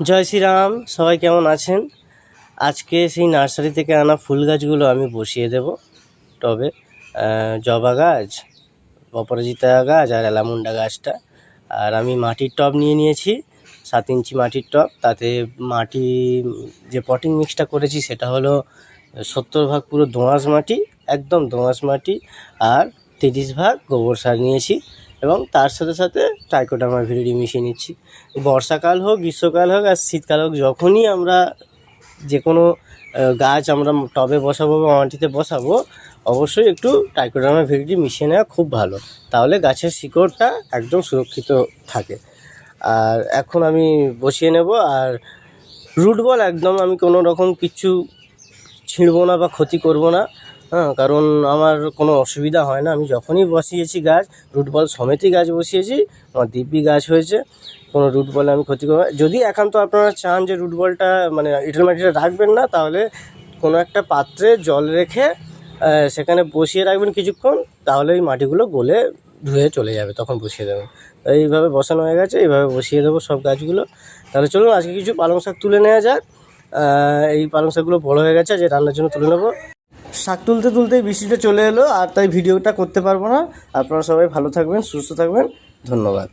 জয় শ্রীরাম, সবাই কেমন আছেন? আজকে সেই নার্সারি থেকে আনা ফুল গাছগুলো আমি বসিয়ে দেব। টবে জবা গাছ, অপরাজিতা গাছ আর অ্যালামুন্ডা গাছটা। আর আমি মাটির টব নিয়ে নিয়েছি, সাত ইঞ্চি মাটির টব। তাতে মাটি, যে পটিং মিক্সটা করেছি সেটা হলো সত্তর ভাগ পুরো দোঁয়াশ মাটি, একদম দোঁয়াশ মাটি। আর তিরিশ ভাগ গোবর সার নিয়েছি। এবং তার সাথে সাথে টাইকোডামা ভিরিডি মিশিয়ে নিচ্ছি। বর্ষাকাল হোক, গ্রীষ্মকাল হোক আর শীতকাল হোক, যখনই আমরা যে কোনো গাছ আমরা টবে বসাবো বা মাটিতে বসাবো, অবশ্যই একটু টাইকোডামা ভিরিডি মিশিয়ে নেওয়া খুব ভালো। তাহলে গাছের শিকড়টা একদম সুরক্ষিত থাকে। আর এখন আমি বসিয়ে নেব আর রুট বল একদম আমি কোনো রকম কিছু ছিঁড়বো না বা ক্ষতি করব না। হ্যাঁ কারণ আমার কোনো অসুবিধা হয় না। আমি যখনই বসিয়েছি গাছ, রুট বল সমেতই গাছ বসিয়েছি, আমার দিব্যি গাছ হয়েছে, কোনো রুট বলে আমি ক্ষতি করব। যদি একান্ত আপনারা চান যে রুট বলটা মানে ইটেল মাটিটা রাখবেন না, তাহলে কোনো একটা পাত্রে জল রেখে সেখানে বসিয়ে রাখবেন কিছুক্ষণ, তাহলে ওই মাটিগুলো গলে ধুয়ে চলে যাবে, তখন বসিয়ে দেবেন। এইভাবে বসানো হয়ে গেছে, এইভাবে বসিয়ে দেবো সব গাছগুলো। তাহলে চলুন, আজকে কিছু পালং শাক তুলে নেওয়া যাক। এই পালং শাকগুলো বড় হয়ে গেছে যে রান্নার জন্য তুলে নেব। শাক তুলতে তুলতেই বৃষ্টিটা চলে এলো আর তাই ভিডিওটা করতে পারব না। আপনারা সবাই ভালো থাকবেন, সুস্থ থাকবেন। ধন্যবাদ।